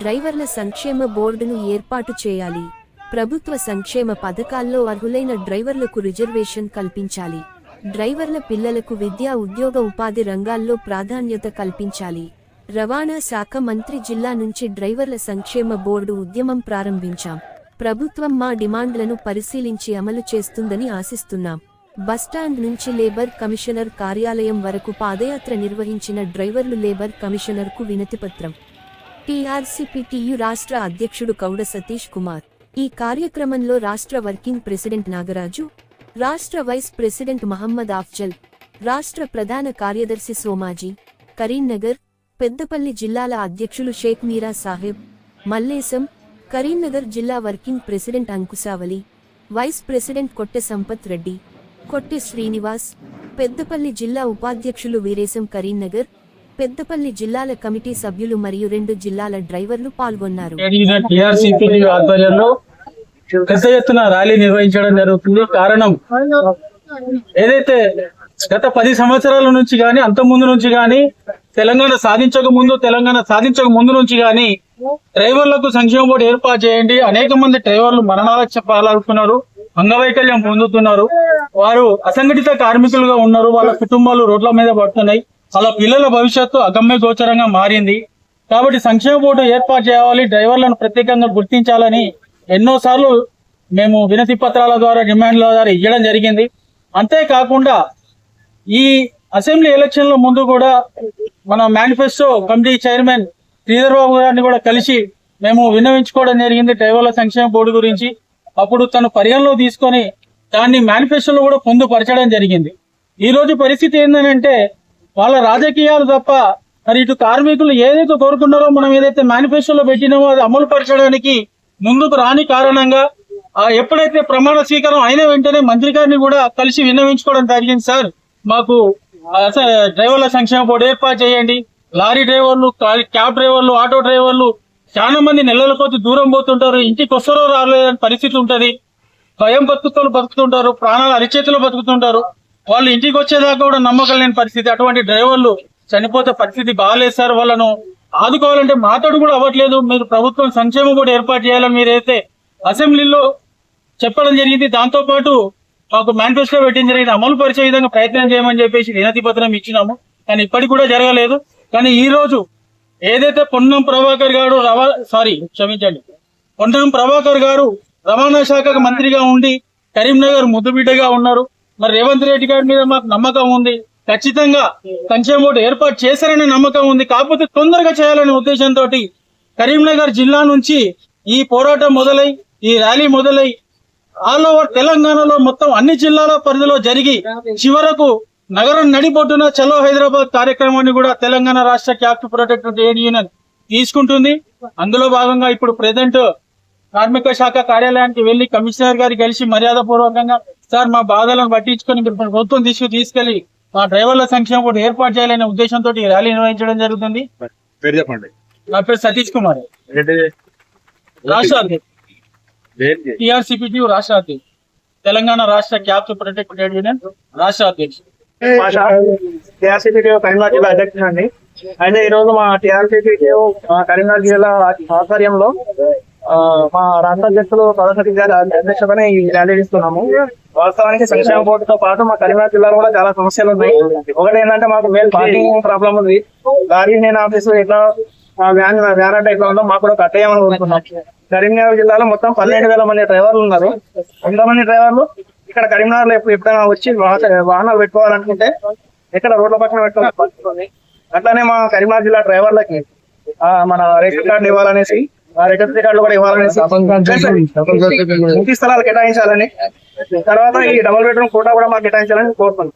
డ్రైవర్ల సంక్షేమ బోర్డును ఏర్పాటు చేయాలి. ప్రభుత్వ సంక్షేమ పథకాల్లో అర్హులైన డ్రైవర్లకు రిజర్వేషన్ కల్పించాలి. డ్రైవర్ల పిల్లలకు విద్యా ఉద్యోగ ఉపాధి రంగాల్లో ప్రాధాన్యత కల్పించాలి. రవాణా శాఖ మంత్రి జిల్లా నుంచి డ్రైవర్ల సంక్షేమ బోర్డు ఉద్యమం ప్రారంభించాం. ప్రభుత్వం మా డిమాండ్లను పరిశీలించి అమలు చేస్తుందని ఆశిస్తున్నాం. బస్టాండ్ నుంచి లేబర్ కమిషనర్ కార్యాలయం వరకు పాదయాత్ర నిర్వహించిన డ్రైవర్లు లేబర్ కమిషనర్కు వినతిపత్రం టీఆర్సీపీటీయు రాష్ట్ర అధ్యక్షుడు కౌడ సతీష్ కుమార్. ఈ కార్యక్రమంలో రాష్ట్ర వర్కింగ్ ప్రెసిడెంట్ నాగరాజు రాష్ట్ర వైస్ ప్రెసిడెంట్ మహమ్మద్ ఆఫ్జల్ రాష్ట్ర ప్రధాన కార్యదర్శి సోమాజీ కరీంనగర్ పెద్దపల్లి జిల్లాల అధ్యక్షులు షేక్ మీరా సాహెబ్ మల్లేశం కరీంనగర్ జిల్లా working president Ankushavali vice president Kotte Sampath Reddy Kotte Srinivas Peddapalli జిల్లా ఉపాధ్యక్షులు వీరేశం కరీంనగర్ పెద్దపల్లి జిల్లాల కమిటీ సభ్యులు మరియు రెండు జిల్లాల డ్రైవర్లు పాల్గొన్నారు. ఆధ్వర్యంలో పెద్ద ఎత్తున ర్యాలీ నిర్వహించడం జరుగుతుంది. కారణం ఏదైతే గత పది సంవత్సరాల నుంచి గాని అంత ముందు నుంచి గాని తెలంగాణ సాధించక ముందు తెలంగాణ సాధించక ముందు నుంచి గాని డ్రైవర్లకు సంక్షేమ బోర్డు ఏర్పాటు చేయండి. అనేక మంది డ్రైవర్లు మరణాలకు పాలవుతున్నారు అంగవైకల్యం పొందుతున్నారు. వారు అసంఘటిత కార్మికులుగా ఉన్నారు. వాళ్ళ కుటుంబాలు రోడ్ల మీద పడుతున్నాయి. వాళ్ళ పిల్లల భవిష్యత్తు అగమ్య గోచరంగా మారింది. కాబట్టి సంక్షేమ బోర్డు ఏర్పాటు చేయాలి డ్రైవర్లను ప్రత్యేకంగా గుర్తించాలని ఎన్నోసార్లు మేము వినతి పత్రాల ద్వారా డిమాండ్ల ద్వారా ఇవ్వడం జరిగింది. అంతేకాకుండా ఈ అసెంబ్లీ ఎలక్షన్ల ముందు కూడా మన manifesto committee chairman Sridhar Babu గారిని కూడా కలిసి మేము విన్నవించుకోవడం జరిగింది డ్రైవర్ల సంక్షేమ బోర్డు గురించి. అప్పుడు తను పరిగణలో తీసుకొని దాన్ని మేనిఫెస్టోలో కూడా పొందుపరచడం జరిగింది. ఈ రోజు పరిస్థితి ఏంటంటే వాళ్ళ రాజకీయాలు తప్ప మరి ఇటు కార్మికులు ఏదైతే కోరుకున్నారో మనం ఏదైతే మేనిఫెస్టోలో పెట్టినామో అది అమలు పరచడానికి ముందుకు రాని కారణంగా ఆ ఎప్పుడైతే ప్రమాణ స్వీకారం అయిన వెంటనే మంత్రి గారిని కూడా కలిసి విన్నవించుకోవడం జరిగింది సార్. మాకు డ్రైవర్ల సంక్షేమ బోర్డు ఏర్పాటు చేయండి. లారీ డ్రైవర్లు క్యాబ్ డ్రైవర్లు ఆటో డ్రైవర్లు చాలా మంది నెలల కొద్ది దూరం పోతుంటారు. ఇంటికి వస్తారో రాలేదని పరిస్థితి ఉంటది. భయం బతుకుతూ బతుకుతుంటారు. ప్రాణాలు అరిచేతిలో బతుకుతుంటారు. వాళ్ళు ఇంటికి వచ్చేదాకా కూడా నమ్మకం లేని పరిస్థితి. అటువంటి డ్రైవర్లు చనిపోతే పరిస్థితి బాగాలేదు సార్. వాళ్ళను ఆదుకోవాలంటే మాట్లాడు కూడా అవ్వట్లేదు. మీరు ప్రభుత్వం సంక్షేమం కూడా ఏర్పాటు చేయాలని మీరైతే అసెంబ్లీలో చెప్పడం జరిగింది. దాంతోపాటు మాకు మేనిఫెస్టో పెట్టిన జరిగింది అమలు పరిచే విధంగా ప్రయత్నం చేయమని చెప్పేసి వినతి పత్రం ఇచ్చినాము. కానీ ఇప్పటికి కూడా జరగలేదు. కానీ ఈ రోజు ఏదైతే పొన్నం ప్రభాకర్ గారు రవా సారీ క్షమించండి. పొన్నం ప్రభాకర్ గారు రవాణా శాఖకు మంత్రిగా ఉండి కరీంనగర్ ముద్దుబిడ్డగా ఉన్నారు. మరి రేవంత్ రెడ్డి గారి మీద మాకు నమ్మకం ఉంది. ఖచ్చితంగా కంచెం ఓటు ఏర్పాటు చేశారనే నమ్మకం ఉంది. కాకపోతే తొందరగా చేయాలనే ఉద్దేశంతో కరీంనగర్ జిల్లా నుంచి ఈ పోరాటం మొదలై ఈ ర్యాలీ మొదలై ఆల్ ఓవర్ తెలంగాణలో మొత్తం అన్ని జిల్లాల పరిధిలో జరిగి చివరకు నగరం నడిబొడ్డున చలో హైదరాబాద్ కార్యక్రమాన్ని కూడా తెలంగాణ రాష్ట్ర క్యాప్ట్ ప్రొటెక్ట్ ట్రేడ్ యూనియన్ తీసుకుంటుంది. అందులో భాగంగా ఇప్పుడు ప్రెసెంట్ కార్మిక శాఖ కార్యాలయానికి వెళ్ళి కమిషనర్ గారి కలిసి మర్యాద పూర్వకంగా సార్ మా బాధలను పట్టించుకొని మీరు ప్రభుత్వం తీసుకు తీసుకెళ్ళి మా డ్రైవర్ల సంక్షేమ బోర్డు ఏర్పాటు చేయాలనే ఉద్దేశంతో ఈ ర్యాలీ నిర్వహించడం జరుగుతుంది. పేరు చెప్పండి. నా పేరు సతీష్ కుమార్? రాష్ట్ర అధ్యక్షుడు? టిఆర్సిపిటి రాష్ట్ర అధ్యక్షుడు తెలంగాణ రాష్ట్ర క్యాప్ ప్రొటెక్ట్ ట్రేడ్ యూనియన్ రాష్ట్ర అధ్యక్షుడు. కరీంనగర్ జిల్లా అధ్యక్షుడు అండి. అయితే ఈ రోజు మా టిఆర్సీపీ కరీంనగర్ జిల్లా ఆధ్వర్యంలో మా రాష్ట్ర అధ్యక్షులు సరస్వతి గారి అధ్యక్షతనే ఈ ర్యాలీ ఇస్తున్నాము వాస్తవానికి సంక్షేమ బోర్డుతో పాటు మా కరీంనగర్ జిల్లాలో కూడా చాలా సమస్యలు ఉన్నాయి. ఒకటి ఏంటంటే మాకు మేల్ పార్కింగ్ ప్రాబ్లం ఉంది. లారీ నేను ఆఫీసు ఎట్లా వ్యాన్ వ్యాన్ అంటే ఎట్లా ఉందో మాకు కూడా కట్టేయమని కోరుకున్నాం కరీంనగర్ జిల్లాలో మొత్తం పన్నెండు వేల మంది డ్రైవర్లు ఉన్నారు. ఎంతమంది డ్రైవర్లు? ఇక్కడ కరీంనగర్లో ఎప్పుడైనా వచ్చి వాహనాలు పెట్టుకోవాలనుకుంటే ఇక్కడ రోడ్ల పక్కన పెట్టుకోవాలి? అట్లానే మా కరీంనగర్ జిల్లా డ్రైవర్లకి మన రేషన్ కార్డు ఇవ్వాలనేసి కూడా ఇంటి స్థలాలు కేటాయించాలని. తర్వాత ఈ డబుల్ బెడ్రూమ్ కోటా కూడా మాకు కేటాయించాలని కోరుతున్నాం.